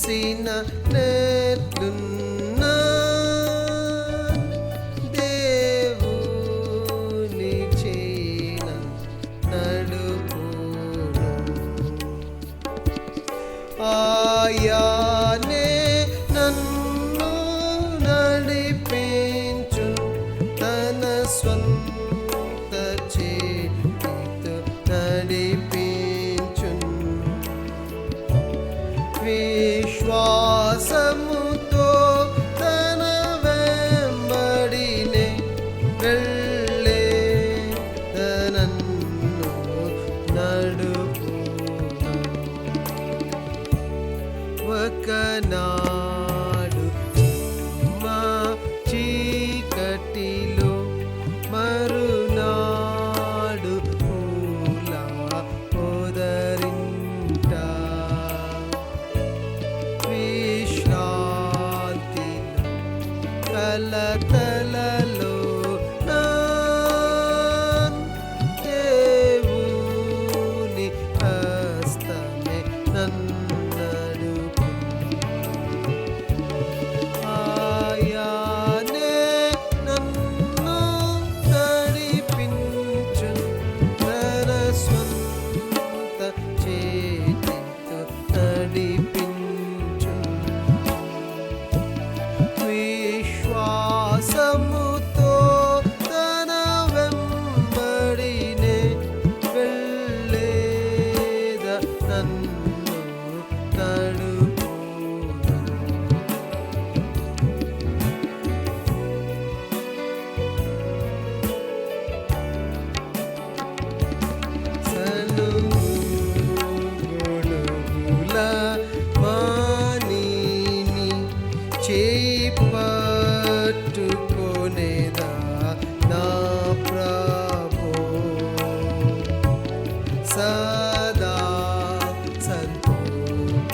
చేసిన నేలున్నా దేవుని చేయిన నడుపును నన్ను నడిపించు తన స్వంత చేతితో నడిపి ら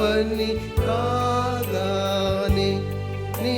పని కాగానే నీ